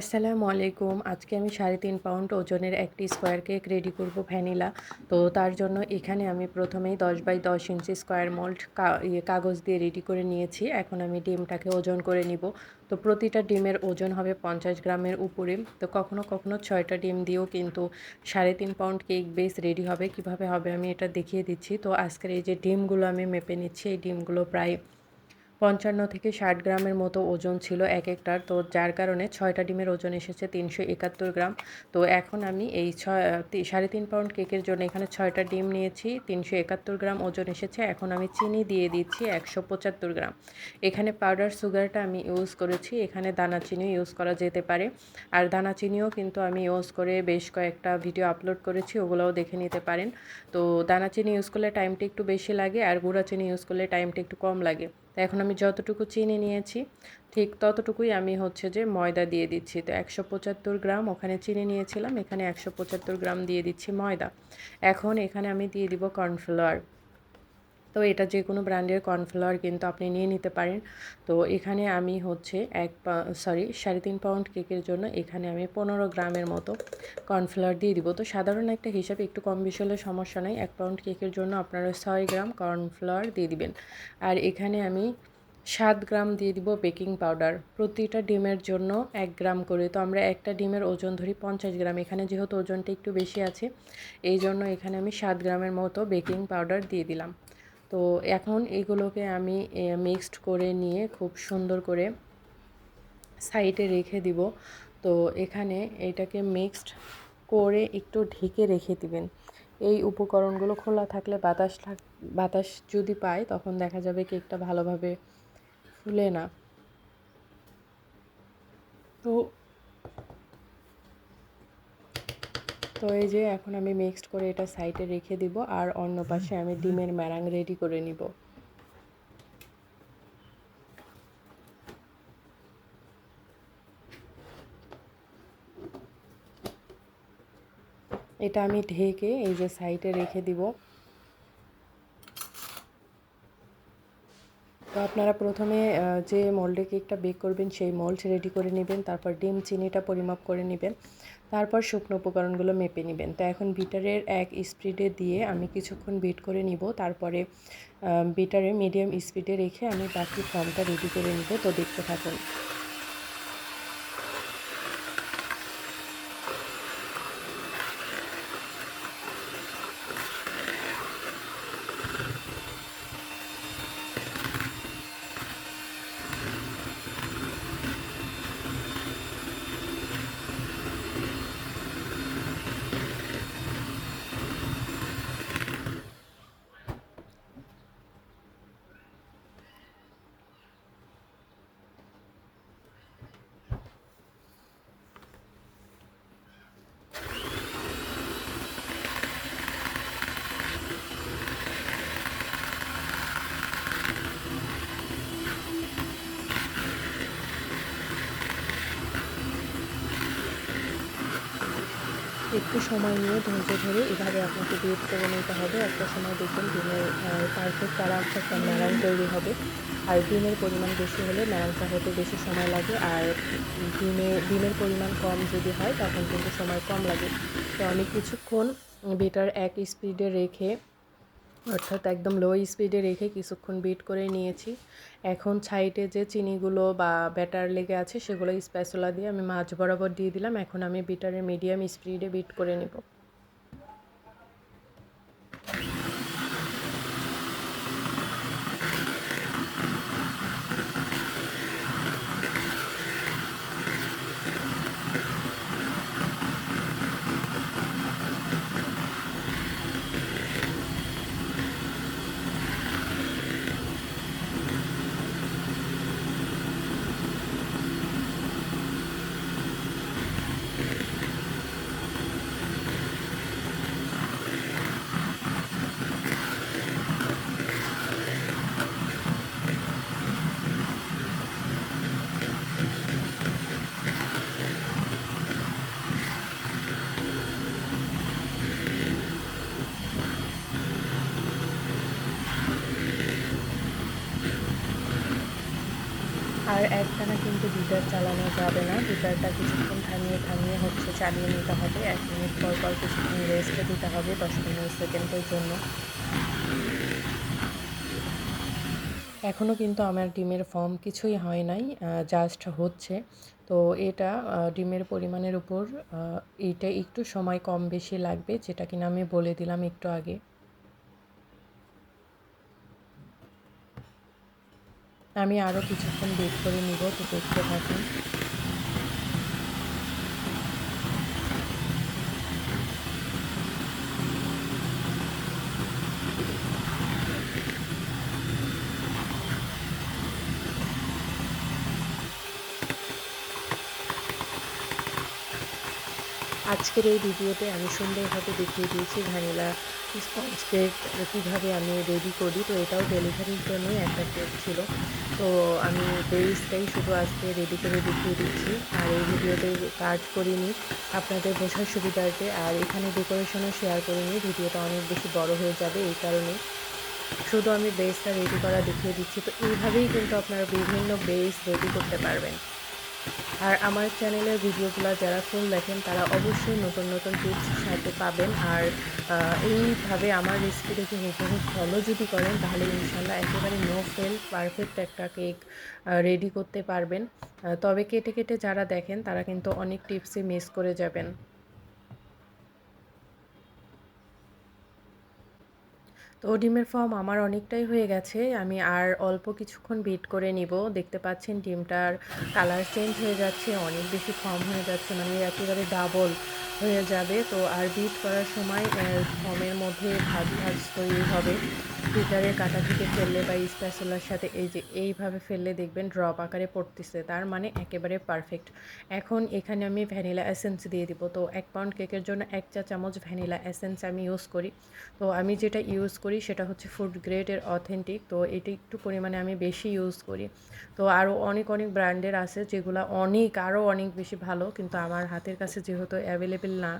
আসসালামু আলাইকুম। আজকে আমি সাড়ে তিন পাউন্ড ওজনের একটি স্কোয়ার কেক রেডি করব ভ্যানিলা। তো তার জন্য এখানে আমি প্রথমেই দশ বাই দশ ইঞ্চি স্কোয়ার মোল্ড ইয়ে কাগজ দিয়ে রেডি করে নিয়েছি। এখন আমি ডিমটাকে ওজন করে নিব। তো প্রতিটা ডিমের ওজন হবে পঞ্চাশ গ্রামের উপরে। তো কখনো কখনো ছয়টা ডিম দিয়েও কিন্তু সাড়ে তিন পাউন্ড কেক বেস রেডি হবে। কীভাবে হবে আমি এটা দেখিয়ে দিচ্ছি। তো আজকের এই যে ডিমগুলো আমি মেপে নিচ্ছি, এই ডিমগুলো প্রায় পঞ্চান্ন থেকে ষাট গ্রামের মতো ওজন ছিল এক একটার। তো যার কারণে ছয়টা ডিমের ওজন এসেছে তিনশো একাত্তর গ্রাম। তো এখন আমি এই ছয় সাড়ে তিন পাউন্ড কেকের জন্য এখানে ছয়টা ডিম নিয়েছি, তিনশো একাত্তর গ্রাম ওজন এসেছে। এখন আমি চিনি দিয়ে দিচ্ছি একশো পঁচাত্তর গ্রাম। এখানে পাউডার সুগারটা আমি ইউজ করেছি, এখানে দানা চিনিও ইউজ করা যেতে পারে। আর দানা চিনিও কিন্তু আমি ইউজ করে বেশ কয়েকটা ভিডিও আপলোড করেছি, ওগুলোও দেখে নিতে পারেন। তো দানা চিনি ইউজ করলে টাইমটা একটু বেশি লাগে, আর গুঁড়া চিনি ইউজ করলে টাইমটা একটু কম লাগে। তো এখন আমি যতটুকু চিনি নিয়েছি, ঠিক ততটুকুই আমি হচ্ছে যে ময়দা দিয়ে দিচ্ছি। তো একশো পঁচাত্তর গ্রাম ওখানে চিনি নিয়েছিলাম, এখানে একশো পঁচাত্তর গ্রাম দিয়ে দিচ্ছি ময়দা। এখন এখানে আমি দিয়ে দিব কর্নফ্লাওয়ার। তো এটা যে কোনো ব্র্যান্ডের কর্নফ্লাওয়ার কিন্তু আপনি নিয়ে নিতে পারেন। তো এখানে আমি হচ্ছে এক সরি, সাড়ে তিন পাউন্ড কেকের জন্য এখানে আমি পনেরো গ্রামের মতো কর্নফ্লাওয়ার দিয়ে দিব। তো সাধারণ একটা হিসাবে, একটু কম বেশি হলে সমস্যা নাই। এক পাউন্ড কেকের জন্য আপনারা ছয় গ্রাম কর্নফ্লাওয়ার দিয়ে দিবেন। আর এখানে আমি সাত গ্রাম দিয়ে দিব বেকিং পাউডার। প্রতিটা ডিমের জন্য এক গ্রাম করে। তো আমরা একটা ডিমের ওজন ধরি পঞ্চাশ গ্রাম। এখানে যেহেতু ওজনটা একটু বেশি আছে এই জন্য এখানে আমি সাত গ্রামের মতো বেকিং পাউডার দিয়ে দিলাম। তো এখন এগুলোকে আমি মিক্সড করে নিয়ে খুব সুন্দর করে সাইডে রেখে দিব। তো এখানে এটাকে মিক্সড করে একটু ঢেকে রেখে দিবেন। এই উপকরণগুলো খোলা থাকলে বাতাস বাতাস যদি পায় তখন দেখা যাবে কেকটা ভালোভাবে ফুলে না। তো তো এই যে এখন আমি মিক্সড করে এটা সাইডে রেখে দিব আর অন্য পাশে আমি ডিমের ম্যারাং রেডি করে নিব। এটা আমি ঢেকে এই যে সাইডে রেখে দিব। তো আপনারা প্রথমে যে মোল্ডে কেকটা বেক করবেন, সেই মোল্ড রেডি করে নেবেন, তারপর ডিম, চিনিটা পরিমাপ করে নেবেন, তারপর শুকনো উপকরণগুলো মেপে নেবেন। তো এখন বিটারের এক স্পিডে দিয়ে আমি কিছুক্ষণ বিট করে নিব, তারপরে বিটারে মিডিয়াম স্পিডে রেখে আমি বাকি ফর্মটা রেডি করে নিব। তো দেখতে থাকুন। একটু সময় নিয়ে ধৈর্য ধরে এভাবে আপনাকে বিট করে নিতে হবে। একটা সময় দেখবেন ডিমের পারফেক্ট তারা একটা ম্যারাং তৈরি হবে। আর ডিমের পরিমাণ বেশি হলে ম্যারাংটা হতে বেশি সময় লাগে। আর ডিমে ডিমের পরিমাণ কম যদি হয়, তখন কিন্তু সময় কম লাগে। তো আমি কিছুক্ষণ বেটার এক স্পিডে রেখে অর্থাৎ একদম লো স্পিডে রেখে কিছুক্ষণ বিট করে নিয়েছি। এখন সাইডে যে চিনিগুলো বা ব্যাটার লেগে আছে, সেগুলো স্প্যাচুলা দিয়ে আমি মাছ বরাবর দিয়ে দিলাম। এখন আমি বিটারের মিডিয়াম স্পিডে বিট করে নেব। চালানো যাবে না। বিটারটা কিছুক্ষণ থামিয়ে থামিয়ে হচ্ছে চালিয়ে নিতে হবে। এক মিনিট পর পর কিছুক্ষণ রেস্ট দিতে হবে দশ পনেরো সেকেন্ডের জন্য। এখনও কিন্তু আমার ডিমের ফর্ম কিছুই হয় নাই জাস্ট হচ্ছে। তো এটা ডিমের পরিমাণের উপর এটা একটু সময় কম বেশি লাগবে, যেটা কিনা আমি বলে দিলাম একটু আগে। আমি আরও কিছুক্ষণ বেট করে নিব তো দেখতে থাকুন। আজকের এই ভিডিওতে আমি সুন্দরভাবে দেখিয়ে দিয়েছি ভ্যানিলা স্পঞ্জ কেক কীভাবে আমি রেডি করি। তো এটাও ডেলিভারির জন্যই একটা কেক ছিল। তো আমি বেসটাই শুধু আজকে রেডি করে দেখিয়ে দিচ্ছি। আর এই ভিডিওতে কাজ করিনি, আপনাদের বোঝার সুবিধার্থে। আর এখানে ডেকোরেশনও শেয়ার করিনি, ভিডিওটা অনেক বেশি বড় হয়ে যাবে এই কারণে। শুধু আমি বেসটা রেডি করা দেখিয়ে দিচ্ছি। তো এইভাবেই কিন্তু আপনারা বিভিন্ন বেস রেডি করতে পারবেন। আর আমার চ্যানেলের ভিডিওগুলো যারা ফুল দেখেন, তারা অবশ্যই নতুন নতুন টিপস সাথে পাবেন। আর এইভাবে আমার রেসিপি দেখে হুবহু ফলো যদি করেন, তাহলে ইনশাল্লাহ একেবারে নো ফেল পারফেক্ট একটা কেক রেডি করতে পারবেন। তবে কেটে কেটে যারা দেখেন, তারা কিন্তু অনেক টিপসই মিস করে যাবেন। তো ডিমের ফর্ম আমার অনেকটাই হয়ে গেছে। আমি আর অল্প কিছুক্ষণ বিট করে নিব। দেখতে পাচ্ছেন ডিমটার কালার চেঞ্জ হয়ে যাচ্ছে, অনেক বেশি ফর্ম হয়ে যাচ্ছে মানে একেবারে ডাবল হয়ে যাবে। তো আর বিট করার সময় ফর্মের মধ্যে ভাজ ভাজ তৈরি হবে। হিটারে কাটা থেকে ফেললে বা স্প্যাসোলার সাথে এই যে এইভাবে ফেললে দেখবেন ড্রপ আকারে পড়তেছে। তার মানে একেবারে পারফেক্ট এখন এখানে আমি ভ্যানিলা এসেন্স দিয়ে দিব। তো এক পাউন্ড কেকের জন্য এক চা চামচ ভ্যানিলা এসেন্স আমি ইউজ করি। তো আমি যেটা ইউজ করি সেটা হচ্ছে ফুড গ্রেডের অথেন্টিক তো এটি একটু পরিমাণে আমি বেশি ইউজ করি। তো আরও অনেক অনেক ব্র্যান্ডের আছে যেগুলো অনেক আরও অনেক বেশি ভালো। কিন্তু আমার হাতের কাছে যেহেতু অ্যাভেলেবেল না,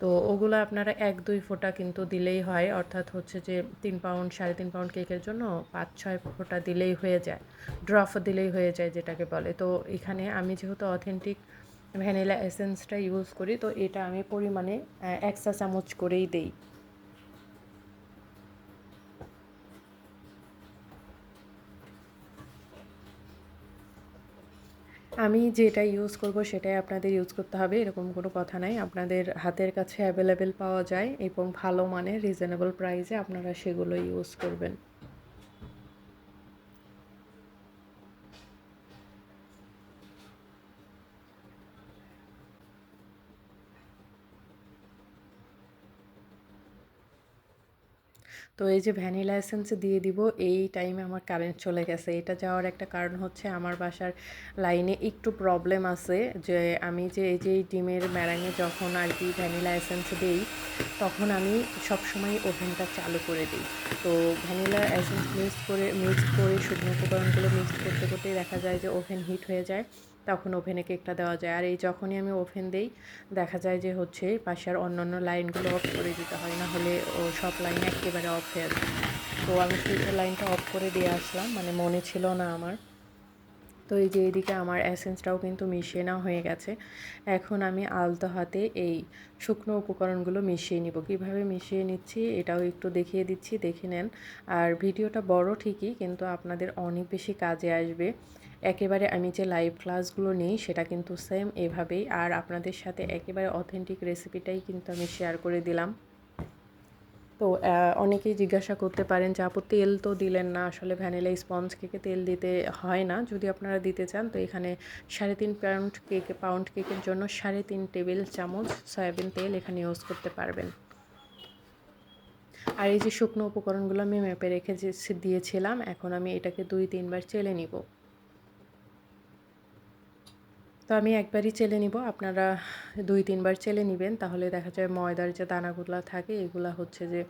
তো ওগুলো আপনারা এক, দুই ফোঁটা কিন্তু দিলেই হয়। অর্থাৎ হচ্ছে যে তিন পাউন্ড সাড়ে তিন পাউন্ড কেকের জন্য পাঁচ, ছয় ফোঁটা দিলেই হয়ে যায়। ড্রপ দিলেই হয়ে যায় যেটাকে বলে। তো এখানে আমি যেহেতু অথেন্টিক ভ্যানিলা এসেন্সটা ইউজ করি, তো এটা আমি পরিমাণে এক চা চামচ করেই দিই। আমি যেটা ইউজ করব সেটাই আপনাদের ইউজ করতে হবে, এরকম কোনো কথা নাই। আপনাদের হাতের কাছে অ্যাভেলেবেল পাওয়া যায় এবং ভালো মানের রিজনেবল প্রাইসে আপনারা সেগুলো ইউজ করবেন। তো এই যে ভ্যানিলা এসেন্স দিয়ে দিব, এই টাইমে আমার কারেন্ট চলে গেছে। এটা যাওয়ার একটা কারণ হচ্ছে আমার বাসার লাইনে একটু প্রবলেম আছে যে আমি যে এই যে ডিমের ম্যারাঙে যখন আর কি ভ্যানিলা এসেন্স দিই, তখন আমি সবসময় ওভেনটা চালু করে দিই। তো ভ্যানিলা এসেন্স মিক্স করে মিক্স করে শুকনো উপকরণগুলো মিক্স করতে, করতেই দেখা যায় যে ওভেন হিট হয়ে যায়। তখন ওভেনে কেকটা দেওয়া যায়। আর এই যখনই আমি ওভেন দিই, দেখা যায় যে হচ্ছে পাশের অন্য লাইনগুলো অফ করে দিতে হয় না হলে ও সব লাইন একেবারে অফ হয়ে যায়। তো আমি সুইচের লাইনটা অফ করে দিয়ে আসলাম মানে মনে ছিল না আমার। তো এই যে এদিকে আমার অ্যাসেন্সটাও কিন্তু মিশিয়ে নেওয়া হয়ে গেছে। এখন আমি আলতো হাতে এই শুকনো উপকরণগুলো মিশিয়ে নিব। কীভাবে মিশিয়ে নিচ্ছি এটাও একটু দেখিয়ে দিচ্ছি, দেখে নেন। আর ভিডিওটা বড় ঠিকই, কিন্তু আপনাদের অনেক বেশি কাজে আসবে। একেবারে আমি যে লাইভ ক্লাসগুলো নিই, সেটা কিন্তু সেম এভাবেই। আর আপনাদের সাথে একেবারে অথেন্টিক রেসিপিটাই কিন্তু আমি শেয়ার করে দিলাম। তো অনেকেই জিজ্ঞাসা করতে পারেন যে, আপু, তেল তো দিলেন না। আসলে ভ্যানিলা স্পঞ্জ কেকে তেল দিতে হয় না। যদি আপনারা দিতে চান, তো এখানে সাড়ে তিন পাউন্ড কেক পাউন্ড কেকের জন্য সাড়ে তিন টেবিল চামচ সয়াবিন তেল এখানে ইউজ করতে পারবেন। আর এই যে শুকনো উপকরণগুলো আমি মেপে রেখে দিয়েছিলাম, এখন আমি এটাকে দুই, তিনবার চেলে নিব। তো আমি একবারই চেলে নিব। আপনারা দুই, তিনবার চেলে নেবেন। তাহলে দেখা যায় ময়দার যে দানাগুলো থাকে, এগুলো হচ্ছে যে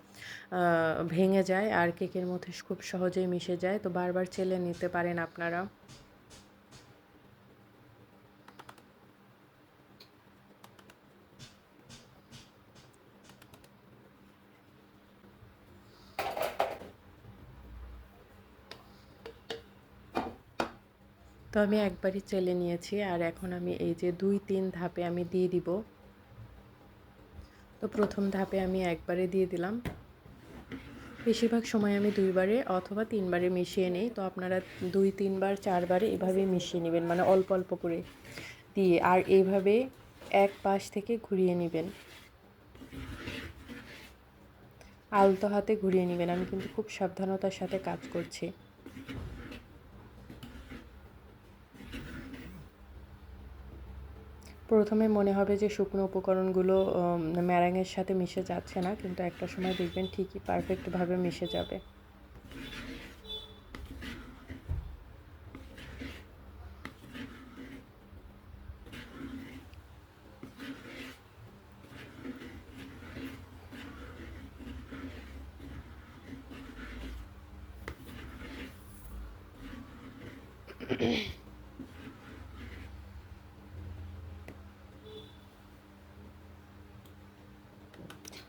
ভেঙে যায়। আর কেকের মধ্যে খুব সহজেই মিশে যায়। তো বারবার চেলে নিতে পারেন আপনারা। তো আমি একবারই চেলে নিয়েছি আর এখন আমি এই যে দুই, তিন ধাপে আমি দিয়ে দিব। তো প্রথম ধাপে আমি একবারে দিয়ে দিলাম। বেশিরভাগ সময় আমি দুইবারে অথবা তিনবারে মিশিয়ে নিই। তো আপনারা দুই, তিনবার, চারবারে এভাবে মিশিয়ে নেবেন মানে অল্প অল্প করে দিয়ে আর এইভাবে এক পাশ থেকে ঘুরিয়ে নেবেন। আলতো হাতে ঘুরিয়ে নেবেন। আমি কিন্তু খুব সাবধানতার সাথে কাজ করছি। প্রথমে মনে হবে যে শুকনো উপকরণগুলো ম্যারাঙের সাথে মিশে যাচ্ছে না, কিন্তু একটা সময় দেখবেন ঠিকই পারফেক্টভাবে মিশে যাবে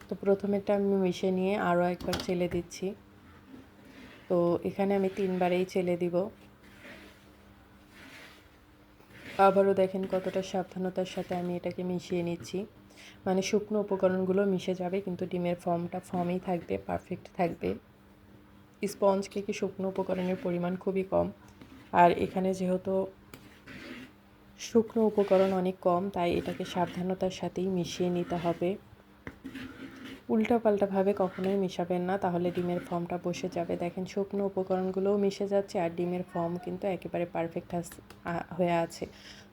তো প্রথমেরটা আমি মিশে নিয়ে আরও একবার চেলে দিচ্ছি। তো এখানে আমি তিনবারেই চেলে দিব। আবারও দেখেন কতটা সাবধানতার সাথে আমি এটাকে মিশিয়ে নিচ্ছি। মানে শুকনো উপকরণগুলো মিশে যাবে, কিন্তু ডিমের ফর্মটা ফর্মেই থাকবে, পারফেক্ট থাকবে। স্পঞ্জ কেকে শুকনো উপকরণের পরিমাণ খুবই কম। আর এখানে যেহেতু শুকনো উপকরণ অনেক কম, তাই এটাকে সাবধানতার সাথেই মিশিয়ে নিতে হবে। উল্টাপাল্টাভাবে কখনোই মিশাবেন না, তাহলে ডিমের ফর্মটা বসে যাবে। দেখেন, শুকনো উপকরণগুলোও মিশে যাচ্ছে আর ডিমের ফর্ম কিন্তু একেবারে পারফেক্ট হয়ে আছে।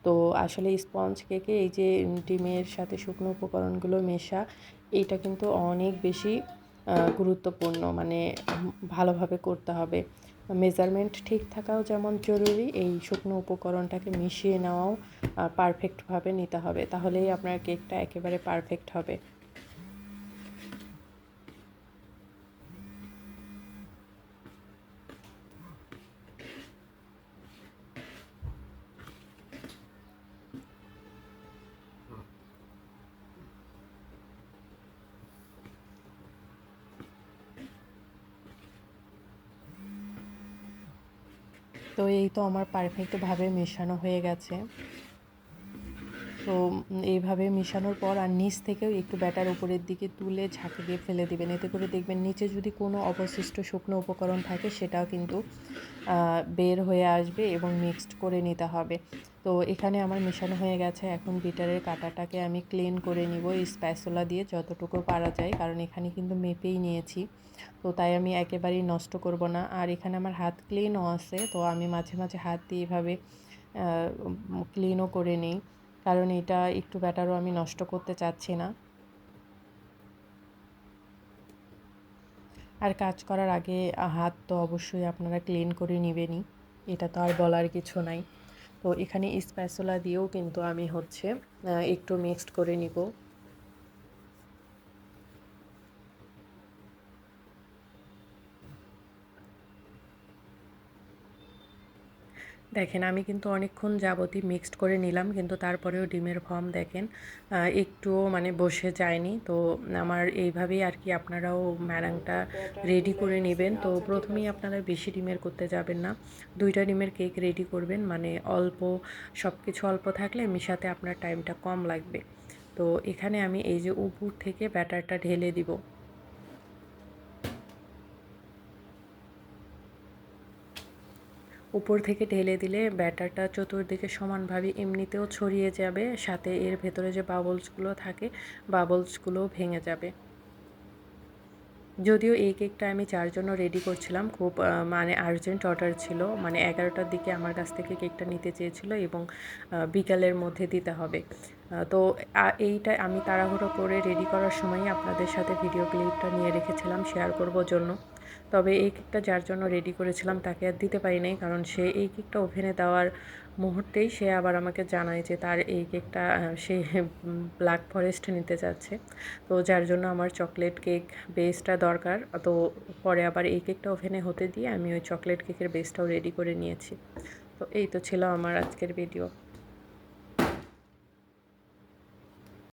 তো আসলে স্পঞ্জ কেকে এই যে ডিমের সাথে শুকনো উপকরণগুলো মেশা, এইটা কিন্তু অনেক বেশি গুরুত্বপূর্ণ। মানে ভালোভাবে করতে হবে। মেজারমেন্ট ঠিক থাকাও যেমন জরুরি, এই শুকনো উপকরণটাকে মিশিয়ে নেওয়াও পারফেক্টভাবে নিতে হবে। তাহলেই আপনার কেকটা একেবারে পারফেক্ট হবে। তো আমার পারফেক্টভাবে মেশানো হয়ে গেছে। তো এইভাবে মেশানোর পর আর নিচ থেকেও একটু ব্যাটার উপরের দিকে তুলে ঝাঁকে দিয়ে ফেলে দেবেন। এতে করে দেখবেন নিচে যদি কোনো অবশিষ্ট শুকনো উপকরণ থাকে, সেটাও কিন্তু বের হয়ে আসবে এবং মিক্সড করে নিতে হবে। তো এখানে আমার মেশানো হয়ে গেছে। এখন বিটারের কাটাটাকে আমি ক্লিন করে নিব এই স্প্যাসোলা দিয়ে যতটুকু পারা যায়, কারণ এখানে কিন্তু মেপেই নিয়েছি। তো তাই আমি একেবারেই নষ্ট করব না। আর এখানে আমার হাত ক্লিনও আছে, তো আমি মাঝে মাঝে হাত দিয়ে এভাবে ক্লিনও করে নিই। কারণ এটা একটু ব্যাটারও আমি নষ্ট করতে চাচ্ছি না। আর কাজ করার আগে হাত তো অবশ্যই আপনারা ক্লিন করে নেবেনই, এটা তো আর বলার কিছু নাই। তো এখানে স্প্যাসোলা দিয়েও কিন্তু আমি হচ্ছে একটু মিক্সড করে নিব। দেখেন, আমি কিন্তু অনেকক্ষণ যাবতই মিক্সড করে নিলাম, কিন্তু তারপরেও ডিমের ফর্ম দেখেন একটুও মানে বসে যায়নি। তো আমার এইভাবেই আর কি আপনারাও ম্যারাংটা রেডি করে নেবেন। তো প্রথমেই আপনারা বেশি ডিমের করতে যাবেন না। দুইটা ডিমের কেক রেডি করবেন মানে অল্প সব কিছু অল্প থাকলে মিশাতে আপনার টাইমটা কম লাগবে। তো এখানে আমি এই যে উপর থেকে ব্যাটারটা ঢেলে দিব। উপর থেকে ঢেলে দিলে ব্যাটারটা চতুর্দিকে সমানভাবে এমনিতেও ছড়িয়ে যাবে, সাথে এর ভেতরে যে বাবলসগুলো থাকে বাবলসগুলোও ভেঙে যাবে। যদিও এই কেকটা আমি চার জন্য রেডি করছিলাম, খুব মানে আর্জেন্ট অর্ডার ছিল মানে এগারোটার দিকে আমার কাছ থেকে কেকটা নিতে চেয়েছিল এবং বিকালের মধ্যে দিতে হবে। তো এইটা আমি তাড়াহুড়ো করে রেডি করার সময়ই আপনাদের সাথে ভিডিও ক্লিপটা নিয়ে রেখেছিলাম শেয়ার করব জন্য। তবে এই কেকটা যার জন্য রেডি করেছিলাম তাকে আর দিতে পারি নাই কারণ সে এই কেকটা ওভেনে দেওয়ার মুহূর্তেই সে আবার আমাকে জানায় যে তার এই কেকটা সে ব্ল্যাক ফরেস্ট নিতে যাচ্ছে। তো যার জন্য আমার চকলেট কেক বেসটা দরকার, তো পরে আবার এই কেকটা ওভেনে হতে দিয়ে আমি ওই চকলেট কেকের বেসটাও রেডি করে নিয়েছি। তো এই তো ছিল আমার আজকের ভিডিও